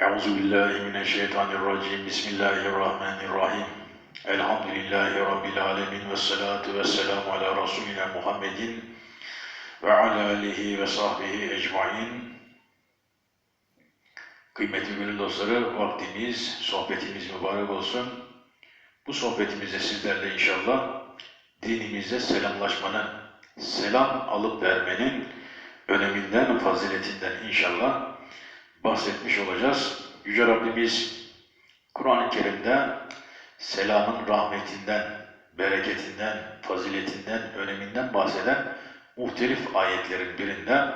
Euzu billahi mineşşeytanirracim. Bismillahirrahmanirrahim. Elhamdülillahi rabbil alamin ve salatu vesselamu ala resulina Muhammedin ve ala alihi ve sahbihi ecmaîn. Kıymetli gönül dostları, vaktimiz, sohbetimiz mübarek olsun. Bu sohbetimizde sizlerle inşallah dinimizde selamlaşmanın, selam alıp vermenin öneminden, faziletinden inşallah bahsetmiş olacağız. Yüce Rabbimiz Kur'an-ı Kerim'de selamın rahmetinden, bereketinden, faziletinden, öneminden bahseden muhtelif ayetlerin birinde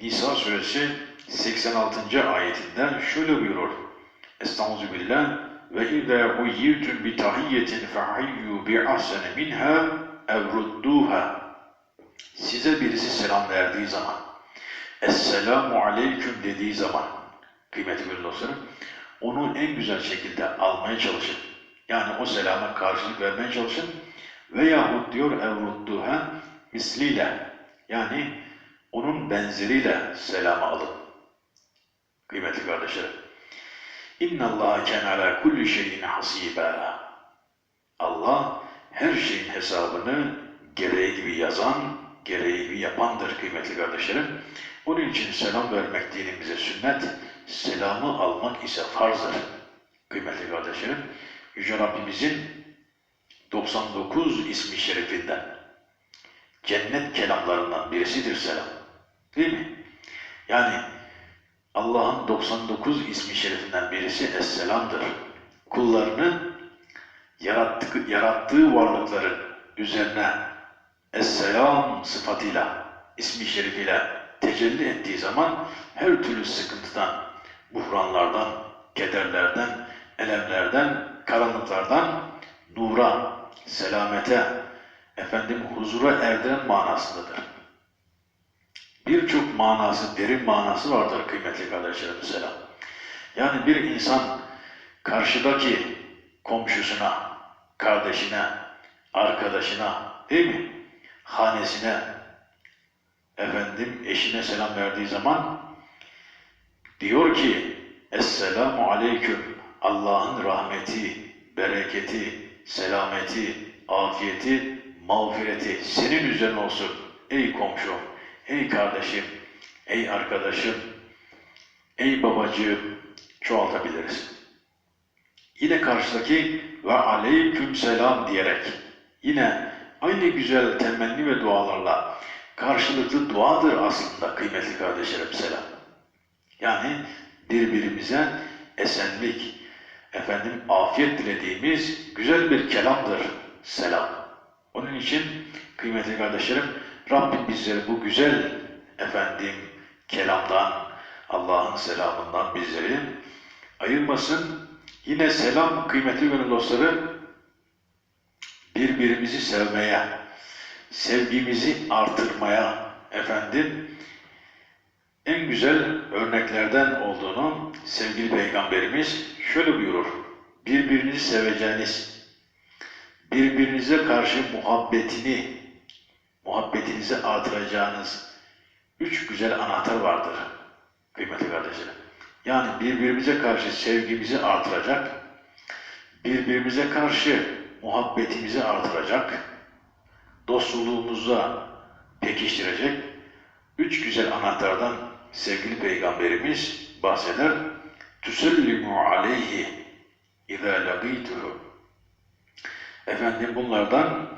Nisa suresi 86. ayetinden şöyle buyurur. Estağfurullah billah ve izâ huyyirtum bi tahiyyetin fehayyu bi ahsene minha ev rudduha. Size birisi selam verdiği zaman, Esselamu aleyküm dediği zaman, kıymetli dostlarım, onu en güzel şekilde almaya çalışın. Yani o selama karşılık vermeye çalışın. Veyahut diyor evrudduha misliyle, yani onun benzeriyle selamı alın. Kıymetli kardeşlerim, İnna Allah kâne alâ kulli şeyin hasîbâ. Allah her şeyin hesabını gereği gibi yazan, gereği gibi yapandır kıymetli kardeşlerim. Onun için selam vermek dinimize sünnet, selamı almak ise farzdır. Kıymetli kardeşlerim, Yüce Rabbimizin 99 ismi şerifinden, cennet kelamlarından birisidir selam. Değil mi? Yani Allah'ın 99 ismi şerifinden birisi Esselam'dır. Kullarını yarattığı, yarattığı varlıkların üzerine Esselam sıfatıyla, ismi şerifiyle tecelli ettiği zaman her türlü sıkıntıdan, buhranlardan, kederlerden, elemlerden, karanlıklardan nura, selamete, efendim huzura erdiren manasındadır. Birçok manası, derin manası vardır kıymetli kardeşlerim selam. Yani bir insan karşıdaki komşusuna, kardeşine, arkadaşına, değil mi? Hanesine, efendim eşine selam verdiği zaman diyor ki Esselamu aleyküm. Allah'ın rahmeti, bereketi, selameti, afiyeti, mağfireti senin üzerine olsun. Ey komşum, ey kardeşim, ey arkadaşım, ey babacığım. Çoğaltabiliriz. Yine karşıdaki ve aleyküm selam diyerek yine aynı güzel temenni ve dualarla karşılıklı duadır aslında kıymetli kardeşlerim selam. Yani birbirimize esenlik, efendim afiyet dilediğimiz güzel bir kelamdır selam. Onun için kıymetli kardeşlerim Rabbim bizleri bu güzel efendim kelamdan, Allah'ın selamından bizleri ayırmasın. Yine selam kıymetli gönül dostları birbirimizi sevmeye, sevgimizi artırmaya efendim en güzel örneklerden olduğunu sevgili peygamberimiz şöyle buyurur. Birbirinizi seveceğiniz, birbirinize karşı muhabbetini, muhabbetinizi artıracağınız üç güzel anahtar vardır kıymetli kardeşlerim. Yani birbirimize karşı sevgimizi artıracak, birbirimize karşı muhabbetimizi artıracak, dostluğumuza pekiştirecek üç güzel anahtardan sevgili peygamberimiz bahseder. Tüsellimu aleyhi izâ lagîtuhu. Efendim bunlardan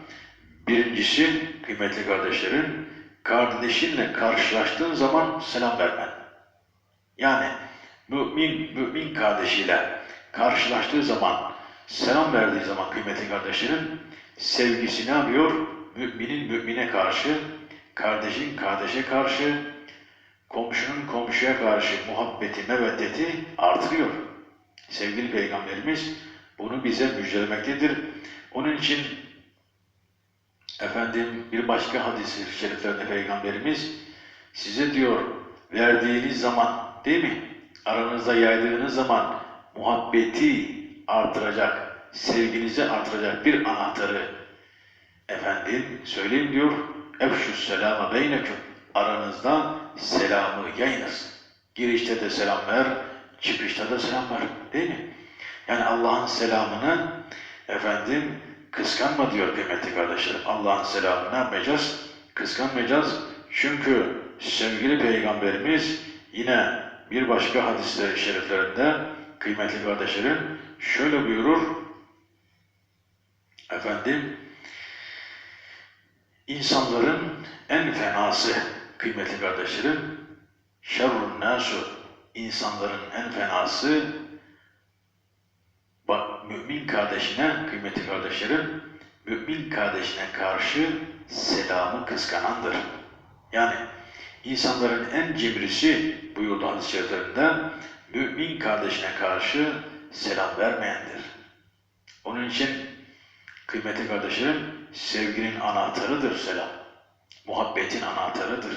birincisi kıymetli kardeşlerim kardeşinle karşılaştığın zaman selam vermen. Yani mümin mümin kardeşiyle karşılaştığı zaman selam verdiği zaman kıymetli kardeşlerim sevgisi ne yapıyor? Müminin mümine karşı, kardeşin kardeşe karşı, komşunun komşuya karşı muhabbeti, meveddeti artırıyor. Sevgili Peygamberimiz bunu bize müjdelemektedir. Onun için efendim bir başka hadis-i şeriflerde Peygamberimiz size diyor verdiğiniz zaman değil mi? Aranızda yaydığınız zaman muhabbeti artıracak, sevginizi artıracak bir anahtarı efendim söyleyeyim diyor. Efşus selama beyneküm. Aranızda selamı yayınız. Girişte de selam ver, çıkışta da selam var. Değil mi? Yani Allah'ın selamını efendim kıskanma diyor kıymetli kardeşlerim. Allah'ın selamını ne yapmayacağız? Kıskanmayacağız. Çünkü sevgili peygamberimiz yine bir başka hadisleri şeriflerinde kıymetli kardeşlerim şöyle buyurur. Efendim insanların en fenası kıymetli kardeşlerim şerrun nasu insanların en fenası mümin kardeşine kıymetli kardeşlerim mümin kardeşine karşı selamı kıskanandır. Yani insanların en cimrisi buyurdu hadis-i şeriflerinde mümin kardeşine karşı selam vermeyendir. Onun için kıymetli kardeşlerim sevginin anahtarıdır selam. Muhabbetin anahtarıdır.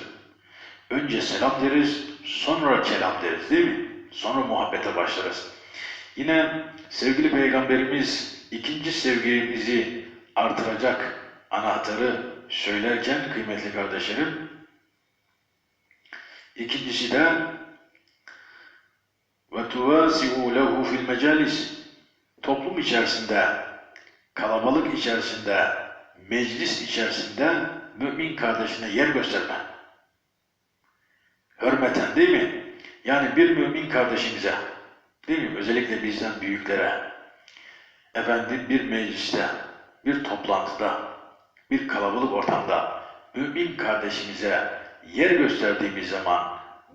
Önce selam deriz, sonra kelam deriz değil mi? Sonra muhabbete başlarız. Yine sevgili peygamberimiz ikinci sevgimizi artıracak anahtarı söylerken kıymetli kardeşlerim ikincisi de tuvasi'u lehu fil mecalis toplum içerisinde kalabalık içerisinde meclis içerisinde mümin kardeşine yer gösterme. Hürmeten değil mi? Yani bir mümin kardeşimize değil mi? Özellikle bizden büyüklere efendim bir mecliste, bir toplantıda, bir kalabalık ortamda mümin kardeşimize yer gösterdiğimiz zaman,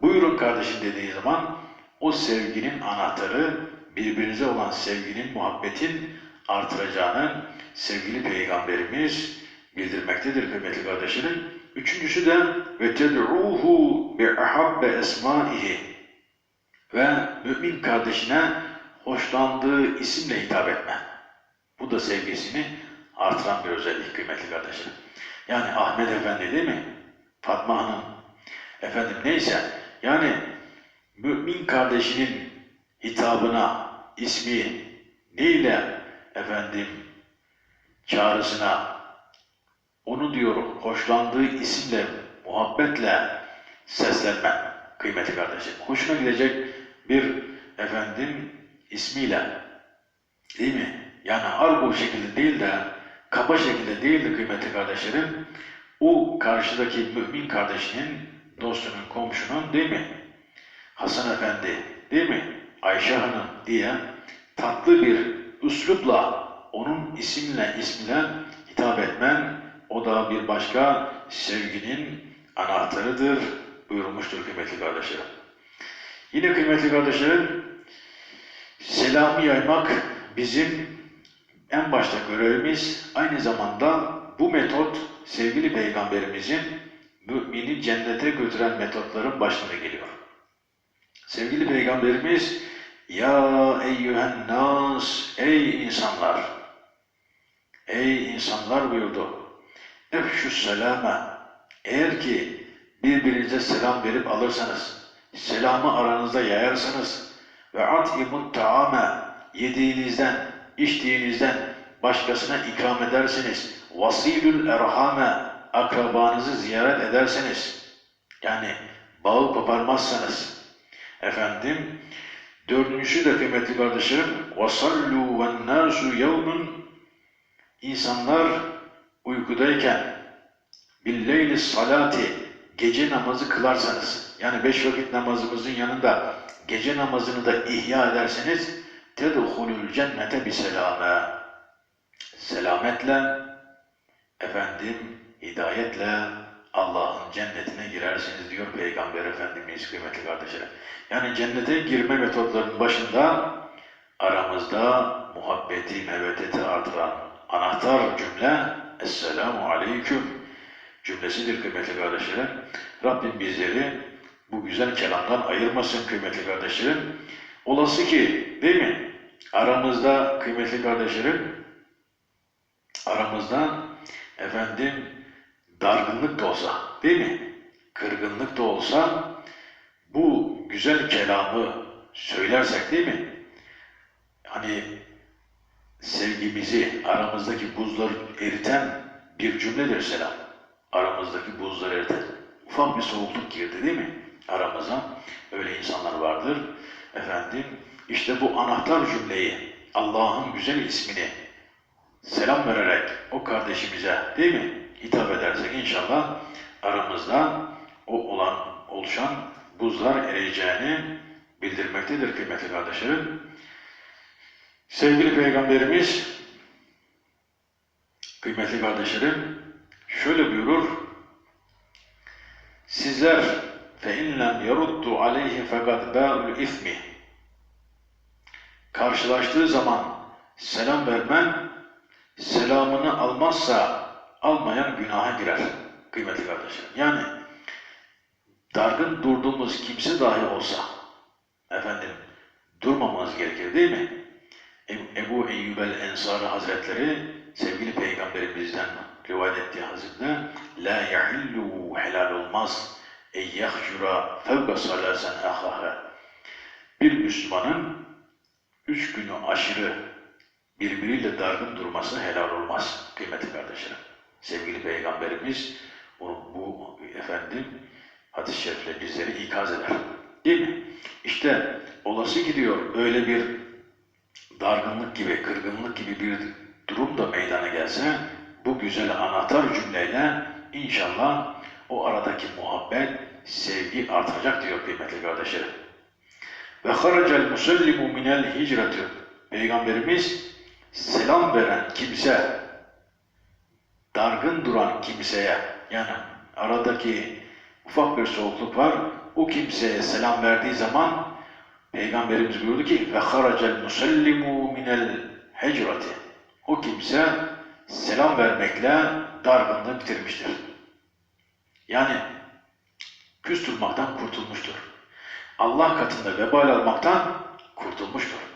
buyurun kardeşim dediği zaman o sevginin anahtarı birbirinize olan sevginin, muhabbetin artıracağını sevgili peygamberimiz bildirmektedir kıymetli kardeşlerim. Üçüncüsü de ve ted'uhu bi ahabbe esmaihi ve mümin kardeşine hoşlandığı isimle hitap etme. Bu da sevgisini artıran bir özellik kıymetli kardeşlerim. Yani Ahmet Efendi değil mi? Fatma Hanım, efendim neyse yani mümin kardeşinin hitabına, ismi neyle efendim çağrısına onu diyorum hoşlandığı isimle, muhabbetle seslenme kıymetli kardeşim. Hoşuna gidecek bir efendim ismiyle değil mi? Yani argo şekilde değil de kaba şekilde değil de kıymetli kardeşlerim o karşıdaki mümin kardeşinin, dostunun, komşunun değil mi? Hasan Efendi değil mi? Ayşe Hanım diye tatlı bir üslupla onun isimle ismine hitap etmen o da bir başka sevginin anahtarıdır buyurmuştur kıymetli kardeşlerim. Yine kıymetli kardeşlerim selamı yaymak bizim en başta görevimiz aynı zamanda bu metot sevgili peygamberimizin mümini cennete götüren metotların başına geliyor. Sevgili peygamberimiz ya eyyühen nas ey insanlar. Ey insanlar buyurdu. Efşü selame eğer ki birbirinize selam verip alırsanız selamı aranızda yayarsanız ve at'imut taame. Yediğinizden içtiğinizden başkasına ikram ederseniz vasilül erhame. Akrabanızı ziyaret ederseniz yani bağı koparmazsanız efendim dördüncüsü de kıymetli kardeşlerim ve nasu yevmun insanlar uykudayken billeyli salati gece namazı kılarsanız yani beş vakit namazımızın yanında gece namazını da ihya ederseniz tedhulul cennete bi selame selametle efendim hidayetle Allah'ın cennetine girersiniz diyor Peygamber Efendimiz kıymetli kardeşlerim. Yani cennete girme metotlarının başında aramızda muhabbeti, mevedeti artıran anahtar cümle Esselamu Aleyküm cümlesidir kıymetli kardeşlerim. Rabbim bizleri bu güzel kelamdan ayırmasın kıymetli kardeşlerim. Olası ki değil mi? Aramızda kıymetli kardeşlerim aramızda efendim dargınlık da olsa değil mi? Kırgınlık da olsa bu güzel kelamı söylersek değil mi? Hani sevgimizi, aramızdaki buzları eriten bir cümledir selam. Aramızdaki buzları eriten. Ufak bir soğukluk girdi değil mi aramıza? Öyle insanlar vardır. efendim işte bu anahtar cümleyi Allah'ın güzel ismini selam vererek o kardeşimize değil mi hitap edersek inşallah aramızda o olan oluşan buzlar eriyeceğini bildirmektedir kıymetli kardeşlerim. Sevgili Peygamberimiz kıymetli kardeşlerim şöyle buyurur Sizler فَاِنْ لَمْ يَرُدُّ عَلَيْهِ فَقَدْ بَاءُ الْاِثْمِ Karşılaştığı zaman selam vermen, selamını almazsa almayan günaha girer kıymetli kardeşlerim. Yani dargın durduğumuz kimse dahi olsa efendim durmamamız gerekir değil mi? Ebu Eyyub el-Ensari Hazretleri sevgili peygamberimizden rivayet ettiği hazretler la yahillu helal olmaz e yahjura fevka salasen ahaha bir Müslümanın üç günü aşırı birbiriyle dargın durması helal olmaz kıymetli kardeşlerim. Sevgili Peygamberimiz bu, bu efendim hadis-i şerifle bizleri ikaz eder. Değil mi? İşte olası gidiyor böyle bir dargınlık gibi, kırgınlık gibi bir durum da meydana gelse bu güzel anahtar cümleyle inşallah o aradaki muhabbet, sevgi artacak diyor kıymetli kardeşlerim. Ve haracel musallimu minel hicreti. Peygamberimiz selam veren kimse, dargın duran kimseye, yani aradaki ufak bir soğukluk var, o kimseye selam verdiği zaman Peygamberimiz buyurdu ki ve haracel musallimu minel hicreti. O kimse selam vermekle dargınlığı bitirmiştir. Yani küs kurtulmuştur. Allah katında vebal almaktan kurtulmuştur.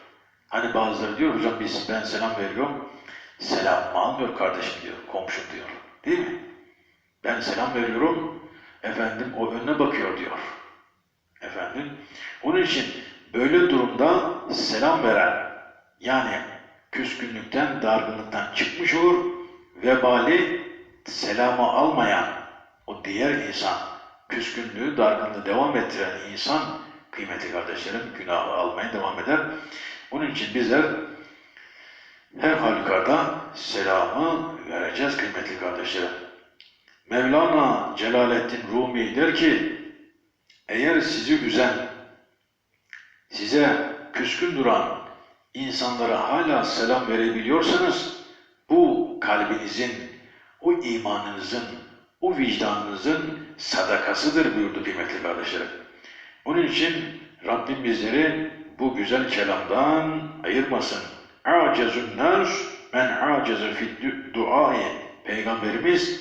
Hani bazıları diyor hocam biz ben selam veriyorum. Selamımı almıyor kardeşim diyor, komşum diyor. Değil mi? Ben selam veriyorum, efendim o önüne bakıyor diyor. Efendim, onun için böyle durumda selam veren, yani küskünlükten, dargınlıktan çıkmış olur, vebali selamı almayan o diğer insan, küskünlüğü, dargınlığı devam ettiren insan, kıymetli kardeşlerim, günahı almaya devam eder. Onun için bizler her halükarda selamı vereceğiz kıymetli kardeşlerim. Mevlana Celaleddin Rumi der ki, eğer sizi üzen, size küskün duran insanlara hala selam verebiliyorsanız, bu kalbinizin, o imanınızın, o vicdanınızın sadakasıdır buyurdu kıymetli kardeşlerim. Onun için Rabbim bizleri bu güzel kelamdan ayırmasın. Acezun nas men aceze fi duayı. Peygamberimiz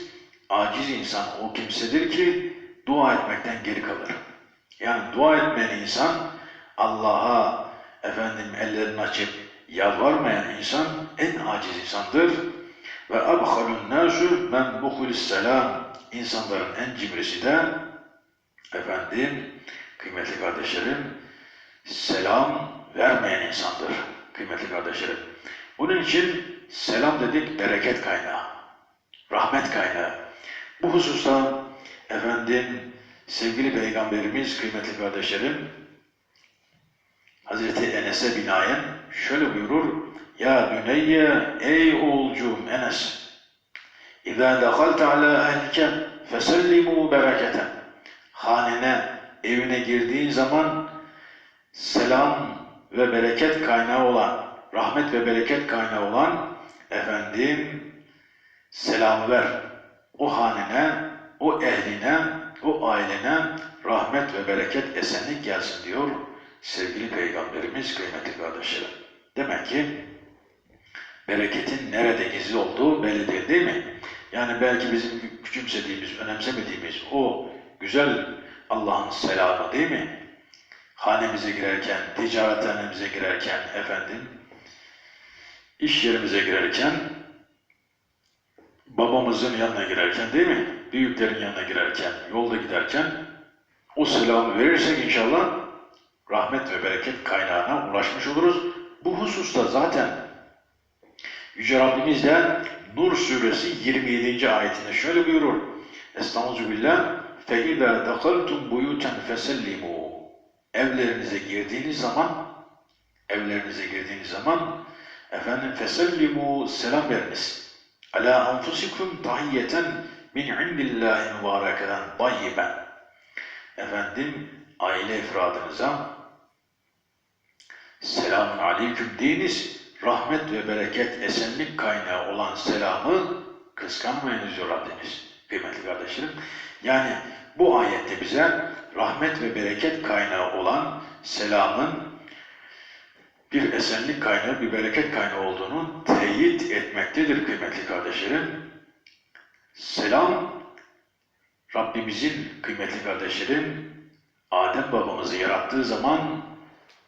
aciz insan o kimsedir ki dua etmekten geri kalır. Yani dua etmeyen insan Allah'a efendim ellerini açıp yalvarmayan insan en aciz insandır. Ve abhalun nasu men buhulis selam. İnsanların en cimrisi de efendim kıymetli kardeşlerim selam vermeyen insandır kıymetli kardeşlerim. Bunun için selam dedik bereket kaynağı, rahmet kaynağı. Bu hususta efendim sevgili peygamberimiz kıymetli kardeşlerim Hazreti Enes'e binaen şöyle buyurur. Ya büneyye ey oğulcuğum Enes İzâ dehalte alâ ehlike fesellimû bereketen Hanene, evine girdiğin zaman selam ve bereket kaynağı olan, rahmet ve bereket kaynağı olan efendim selamı ver. O hanene, o ehline, o ailene rahmet ve bereket esenlik gelsin diyor sevgili peygamberimiz kıymetli kardeşlerim. Demek ki bereketin nerede gizli olduğu belli değil değil mi? Yani belki bizim küçümsediğimiz, önemsemediğimiz o güzel Allah'ın selamı değil mi? Hanemize girerken, ticarethanemize girerken, efendim, iş yerimize girerken, babamızın yanına girerken değil mi? Büyüklerin yanına girerken, yolda giderken o selamı verirsek inşallah rahmet ve bereket kaynağına ulaşmış oluruz. Bu hususta zaten Yüce Rabbimiz de Nur suresi 27. ayetinde şöyle buyurur. Estağfirullah. فَاِذَا دَخَلْتُمْ بُيُوتًا فَسَلِّمُوا evlerinize girdiğiniz zaman evlerinize girdiğiniz zaman efendim fesellimu selam veriniz. Ala anfusikum tahiyyeten min indillahi mübarekeden tayyiben. Efendim aile efradınıza selamun aleyküm deyiniz. Rahmet ve bereket, esenlik kaynağı olan selamı kıskanmayınız diyor Rabbimiz. Kıymetli kardeşlerim. Yani bu ayette bize rahmet ve bereket kaynağı olan selamın bir esenlik kaynağı, bir bereket kaynağı olduğunu teyit etmektedir kıymetli kardeşlerim. Selam, Rabbimizin kıymetli kardeşlerim, Adem babamızı yarattığı zaman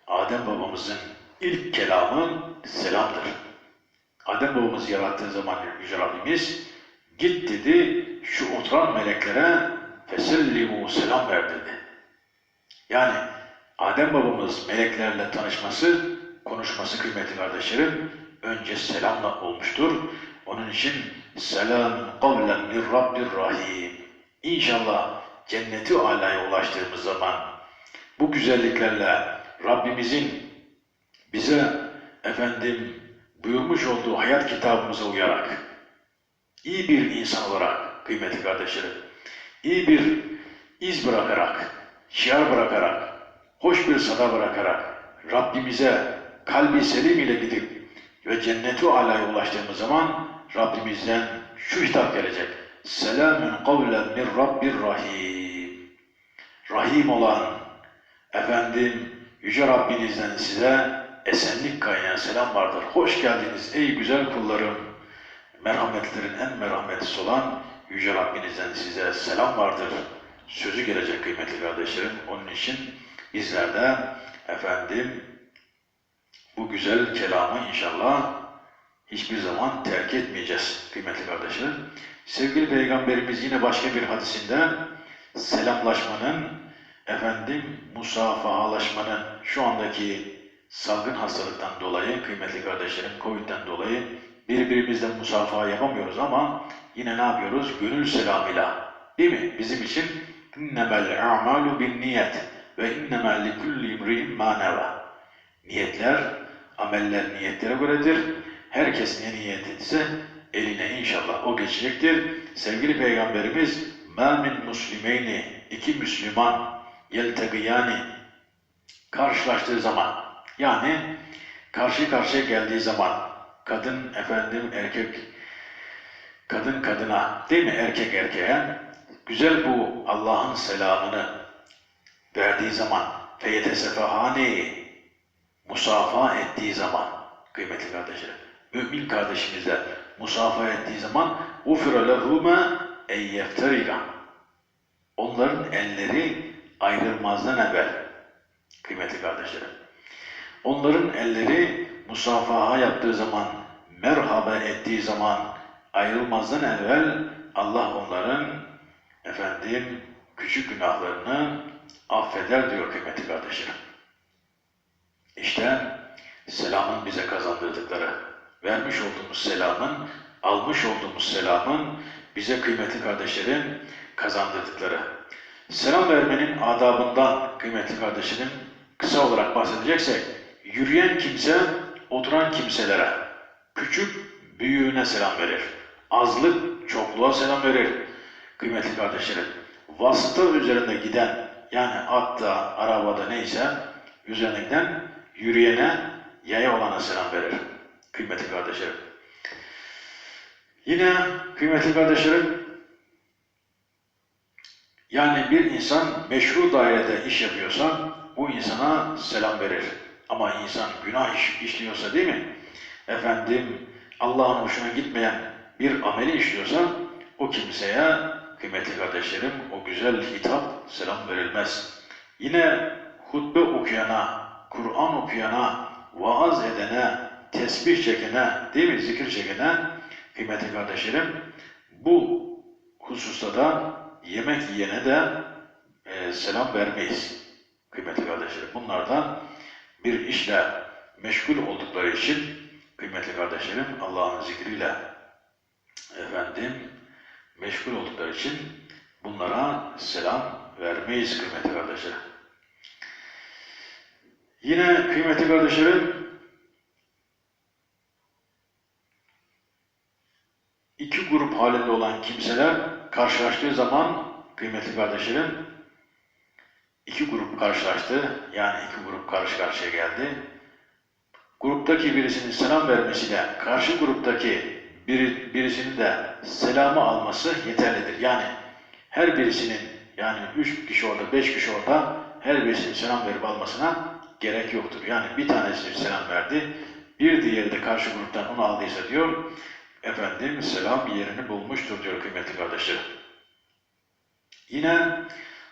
Adem babamızın ilk kelamı selamdır. Adem babamızı yarattığı zaman Yüce Rabbimiz git dedi şu oturan meleklere fesellimu selam ver dedi. Yani Adem babamız meleklerle tanışması, konuşması kıymetli kardeşlerim önce selamla olmuştur. Onun için selamun kavlen min Rabbir Rahim. İnşallah cenneti alaya ulaştığımız zaman bu güzelliklerle Rabbimizin bize efendim buyurmuş olduğu hayat kitabımıza uyarak iyi bir insan olarak kıymetli kardeşlerim iyi bir iz bırakarak şiar bırakarak hoş bir sada bırakarak Rabbimize kalbi selim ile gidip ve cenneti alaya ulaştığımız zaman Rabbimizden şu hitap gelecek. Selamun kavlen min Rabbir Rahim. Rahim olan efendim Yüce Rabbinizden size esenlik kaynağı selam vardır. Hoş geldiniz ey güzel kullarım. Merhametlerin en merhametlisi olan Yüce Rabbinizden size selam vardır. Sözü gelecek kıymetli kardeşlerim. Onun için bizler de efendim bu güzel kelamı inşallah hiçbir zaman terk etmeyeceğiz kıymetli kardeşlerim. Sevgili Peygamberimiz yine başka bir hadisinde selamlaşmanın, efendim musafahalaşmanın şu andaki salgın hastalıktan dolayı kıymetli kardeşlerim Covid'den dolayı birbirimizle musafaha yapamıyoruz ama yine ne yapıyoruz? Gönül selamıyla. Değil mi? Bizim için innemel a'malu bin niyet ve innemel likulli imri'in ma neva. Niyetler, ameller niyetlere göredir. Herkes ne niyet etse eline inşallah o geçecektir. Sevgili Peygamberimiz مَا مِنْ مُسْلِمَيْنِ iki Müslüman yeltegiyani karşılaştığı zaman yani karşı karşıya geldiği zaman kadın efendim erkek kadın kadına değil mi? Erkek erkeğe güzel bu Allah'ın selamını verdiği zaman feyetesefehane musafa ettiği zaman kıymetli kardeşlerim mümin kardeşimizle musafa ettiği zaman ufira lehuma en yefteriga onların elleri ayrılmazdan evvel kıymetli kardeşlerim. Onların elleri musafaha yaptığı zaman merhaba ettiği zaman ayrılmazdan evvel Allah onların efendim küçük günahlarını affeder diyor kıymetli kardeşlerim. İşte selamın bize kazandırdıkları, vermiş olduğumuz selamın, almış olduğumuz selamın bize kıymetli kardeşlerim kazandırdıkları. Selam vermenin adabından kıymetli kardeşlerim kısa olarak bahsedeceksek, yürüyen kimse oturan kimselere, küçük büyüğüne selam verir. Azlık çokluğa selam verir. Kıymetli kardeşlerim, vasıta üzerinde giden, yani atta, arabada neyse, üzerine giden yürüyene, yaya olana selam verir. Kıymetli kardeşlerim. Yine kıymetli kardeşlerim, yani bir insan meşru dairede iş yapıyorsa bu insana selam verir. Ama insan günah iş, işliyorsa değil mi? Efendim Allah'ın hoşuna gitmeyen bir ameli işliyorsa o kimseye kıymetli kardeşlerim o güzel hitap selam verilmez. Yine hutbe okuyana, Kur'an okuyana, vaaz edene, tesbih çekene, değil mi zikir çekene kıymetli kardeşlerim bu hususta da yemek yiyene de e, selam vermeyiz. Kıymetli kardeşlerim bunlardan bir işle meşgul oldukları için kıymetli kardeşlerim Allah'ın zikriyle efendim meşgul oldukları için bunlara selam vermeyiz kıymetli kardeşlerim. Yine kıymetli kardeşlerim, iki grup halinde olan kimseler karşılaştığı zaman kıymetli kardeşlerim, iki grup karşılaştı. Yani iki grup karşı karşıya geldi. Gruptaki birisinin selam vermesiyle karşı gruptaki biri, birisinin de selamı alması yeterlidir. Yani her birisinin yani üç kişi orada, beş kişi orada her birisinin selam verip almasına gerek yoktur. Yani bir tanesi selam verdi, bir diğeri de karşı gruptan onu aldıysa diyor, efendim selam yerini bulmuştur diyor kıymetli kardeşlerim. Yine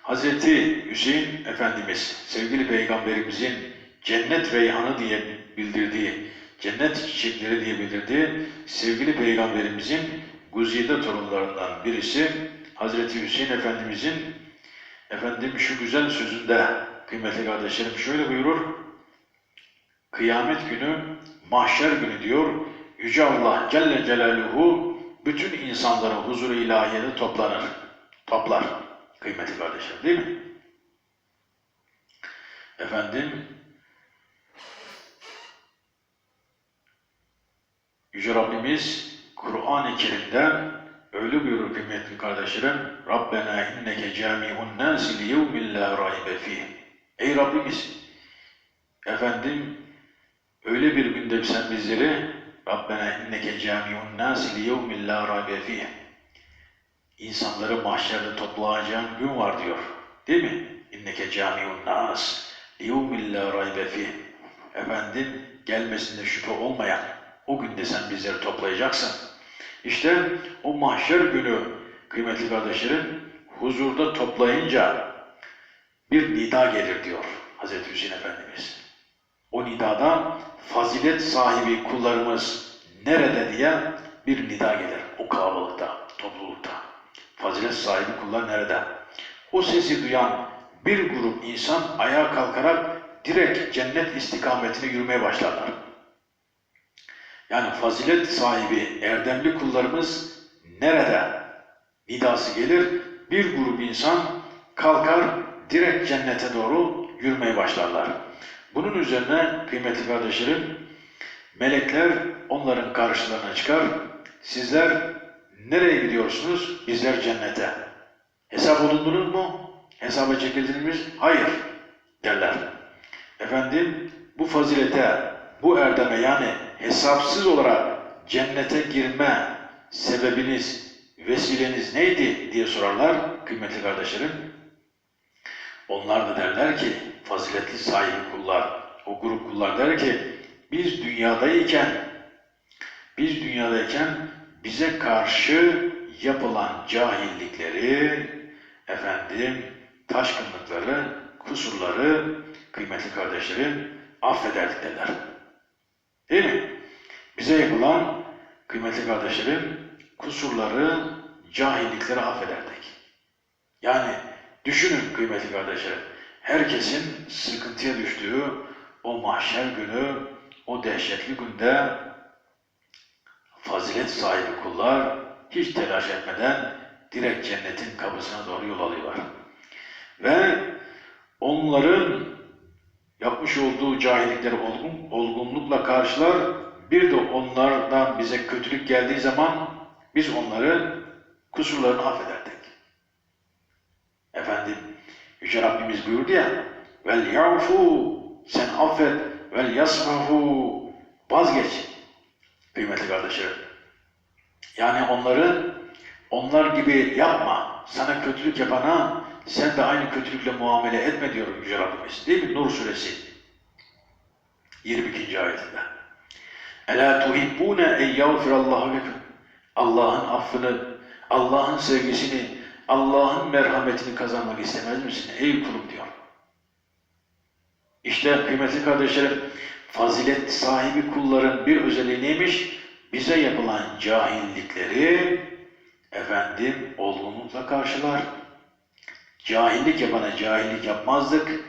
Hazreti Hüseyin Efendimiz, sevgili Peygamberimizin cennet reyhanı diye bildirdiği, cennet çiçekleri diye bildirdiği sevgili Peygamberimizin Guzide torunlarından birisi Hazreti Hüseyin Efendimizin efendim şu güzel sözünde kıymetli kardeşlerim şöyle buyurur. Kıyamet günü, mahşer günü diyor, Yüce Allah Celle Celaluhu bütün insanları huzuru toplanır, toplar. Kıymetli kardeşlerim değil mi? Efendim, Yüce Rabbimiz Kur'an-ı Kerim'de öyle buyurur kıymetli kardeşlerim. Rabbena inneke cami'un nasi li yevmin la raybe. Ey Rabbimiz, efendim öyle bir günde sen bizleri Rabbena inneke cami'un nasi li yevmin la raybe. İnsanları mahşerde toplayacağın gün var diyor. Değil mi? İnneke cami'un nas li yevmin la raybe. Efendim gelmesinde şüphe olmayan o günde sen bizleri toplayacaksın. İşte o mahşer günü kıymetli kardeşlerim huzurda toplayınca bir nida gelir diyor Hazreti Hüseyin Efendimiz. O nidada fazilet sahibi kullarımız nerede diye bir nida gelir o kalabalıkta, toplulukta. Fazilet sahibi kullar nerede? O sesi duyan bir grup insan ayağa kalkarak direkt cennet istikametine yürümeye başlarlar. Yani fazilet sahibi erdemli kullarımız nerede? Nidası gelir, bir grup insan kalkar direkt cennete doğru yürümeye başlarlar. Bunun üzerine kıymetli kardeşlerim, melekler onların karşılarına çıkar. Sizler nereye gidiyorsunuz? Bizler cennete. Hesap olundunuz mu? Hesaba çekildiniz mi? Hayır derler. Efendim bu fazilete, bu erdeme yani hesapsız olarak cennete girme sebebiniz, vesileniz neydi diye sorarlar kıymetli kardeşlerim. Onlar da derler ki faziletli sahibi kullar, o grup kullar der ki biz dünyadayken biz dünyadayken bize karşı yapılan cahillikleri, efendim taşkınlıkları, kusurları kıymetli kardeşlerim affederdik derler. Değil mi? Bize yapılan kıymetli kardeşlerim kusurları, cahillikleri affederdik. Yani düşünün kıymetli kardeşlerim, herkesin sıkıntıya düştüğü o mahşer günü, o dehşetli günde fazilet sahibi kullar hiç telaş etmeden direkt cennetin kapısına doğru yol alıyorlar. Ve onların yapmış olduğu cahillikleri olgun, olgunlukla karşılar, bir de onlardan bize kötülük geldiği zaman biz onları kusurlarını affederdik. Efendim, Yüce Rabbimiz buyurdu ya, vel ya'fu, sen affet, vel yasmahu, vazgeç. Kıymetli kardeşlerim. Yani onları onlar gibi yapma. Sana kötülük yapana sen de aynı kötülükle muamele etme diyor Yüce Rabbimiz. Değil mi? Nur suresi 22. ayetinde. Ela tuhibbune en yağfirallahu lekum. Allah'ın affını, Allah'ın sevgisini, Allah'ın merhametini kazanmak istemez misin ey kulum diyor. İşte kıymetli kardeşlerim, fazilet sahibi kulların bir özelliği neymiş? Bize yapılan cahillikleri efendim olgunlukla karşılar. Cahillik yapana cahillik yapmazdık.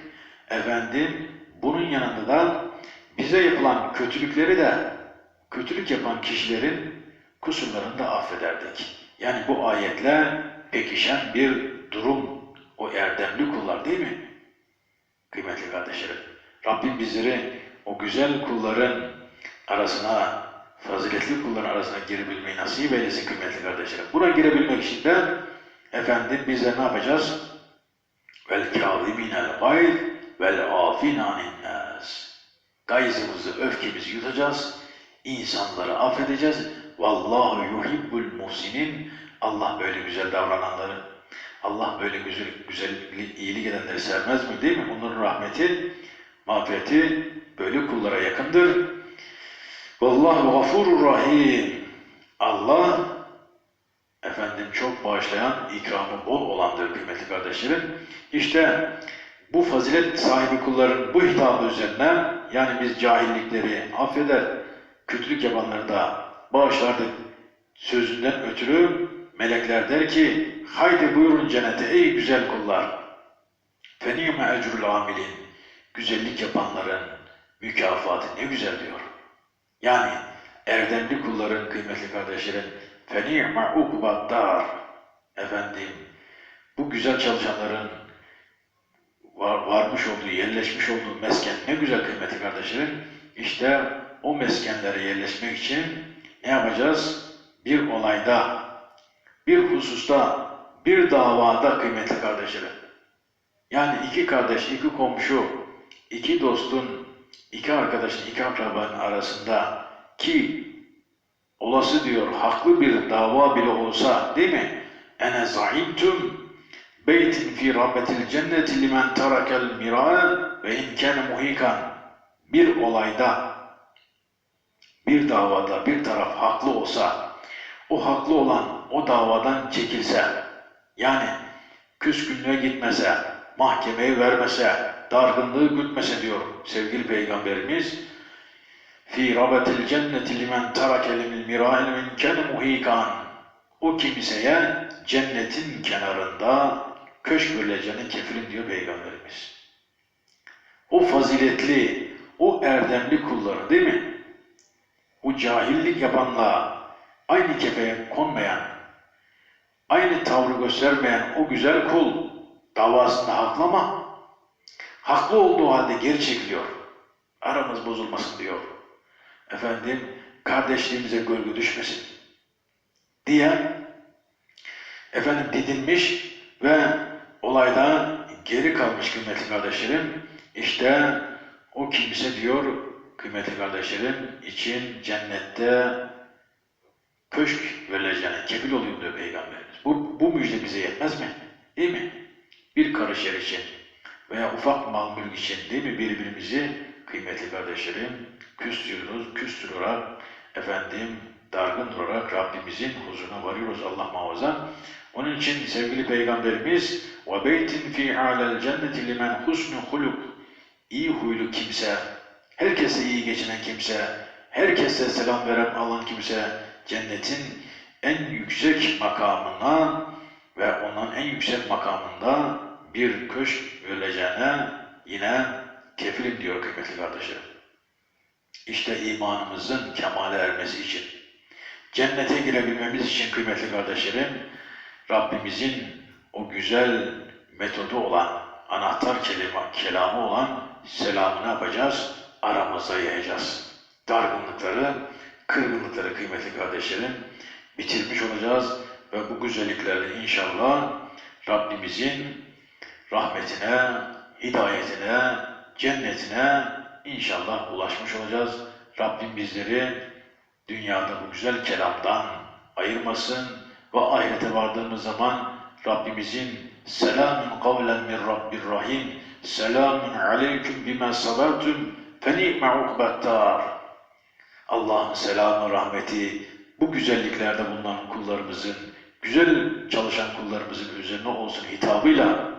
Efendim bunun yanında da bize yapılan kötülükleri de kötülük yapan kişilerin kusurlarını da affederdik. Yani bu ayetle pekişen bir durum o erdemli kullar değil mi? Kıymetli kardeşlerim. Rabbim bizleri o güzel kulların arasına, faziletli kulların arasına girebilmeyi nasip eylesin kıymetli kardeşlerim. Buna girebilmek için de efendim biz de ne yapacağız? Vel kâziminel gayz vel afin anin nas. Gayzımızı, öfkemizi yutacağız. insanları affedeceğiz. Vallahu yuhibbul muhsinin. Allah böyle güzel davrananları, Allah böyle güzel, güzel iyilik edenleri sevmez mi değil mi? Onların rahmeti, mağfireti böyle kullara yakındır. Vallahu gafurur rahim. Allah efendim çok bağışlayan, ikramı bol olandır kıymetli kardeşlerim. İşte bu fazilet sahibi kulların bu hitabı üzerine yani biz cahillikleri affeder, kötülük yapanları da bağışlardık sözünden ötürü melekler der ki haydi buyurun cennete ey güzel kullar. Fenîme ecrül amilin güzellik yapanların mükafatı ne güzel diyor. Yani erdemli kulların kıymetli kardeşlerin fenîme ukbaddar efendim bu güzel çalışanların var, varmış olduğu, yerleşmiş olduğu mesken ne güzel kıymetli kardeşlerim. İşte o meskenlere yerleşmek için ne yapacağız? Bir olayda, bir hususta, bir davada kıymetli kardeşlerim. Yani iki kardeş, iki komşu, iki dostun, iki arkadaşın, iki akrabanın arasında ki olası diyor haklı bir dava bile olsa değil mi? Ene zaimtum beytin fi rahmetil cenneti limen terakel mira'a ve in kâne muhikan bir olayda bir davada bir taraf haklı olsa o haklı olan o davadan çekilse yani küskünlüğe gitmese mahkemeye vermese dargınlığı gütmese diyor sevgili peygamberimiz fi rabetil cenneti limen terake limil mira'in min kâne muhikan o kimseye cennetin kenarında köşk verileceğini kefilim diyor Peygamberimiz. O faziletli, o erdemli kulları değil mi? O cahillik yapanla aynı kefeye konmayan, aynı tavrı göstermeyen o güzel kul davasında haklı ama haklı olduğu halde geri çekiliyor. Aramız bozulmasın diyor. Efendim kardeşliğimize gölge düşmesin diye efendim didinmiş ve olayda geri kalmış kıymetli kardeşlerim. İşte o kimse diyor kıymetli kardeşlerim için cennette köşk verileceğine kefil oluyor diyor Peygamberimiz. Bu, bu müjde bize yetmez mi? Değil mi? Bir karış yer için veya ufak mal mülk için değil mi birbirimizi kıymetli kardeşlerim küstürüyoruz, küstürüyorlar efendim dargın durarak Rabbimizin huzuruna varıyoruz. Allah muhafaza. Onun için sevgili Peygamberimiz ve beytin fi alel cenneti limen husnu huluk. İyi huylu kimse, herkese iyi geçinen kimse, herkese selam veren alan kimse cennetin en yüksek makamına ve onun en yüksek makamında bir köşk verileceğine yine kefilim diyor kıymetli kardeşlerim. İşte imanımızın kemale ermesi için, cennete girebilmemiz için kıymetli kardeşlerim, Rabbimizin o güzel metodu olan, anahtar kelime, kelamı olan selamı ne yapacağız? Aramızda yayacağız. Dargınlıkları, kırgınlıkları kıymetli kardeşlerim bitirmiş olacağız ve bu güzelliklerle inşallah Rabbimizin rahmetine, hidayetine, cennetine inşallah ulaşmış olacağız. Rabbim bizleri dünyada bu güzel kelamdan ayırmasın ve ahirete vardığımız zaman Rabbimizin selamun kavlen min Rabbir Rahim selamun aleyküm bime sabertum fe ni'me ukbettar Allah'ın selamı, rahmeti bu güzelliklerde bulunan kullarımızın, güzel çalışan kullarımızın üzerine olsun hitabıyla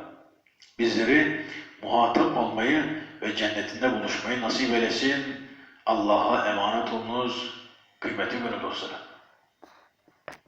bizleri muhatap olmayı ve cennetinde buluşmayı nasip eylesin. Allah'a emanet olunuz kıymetli gönül dostları.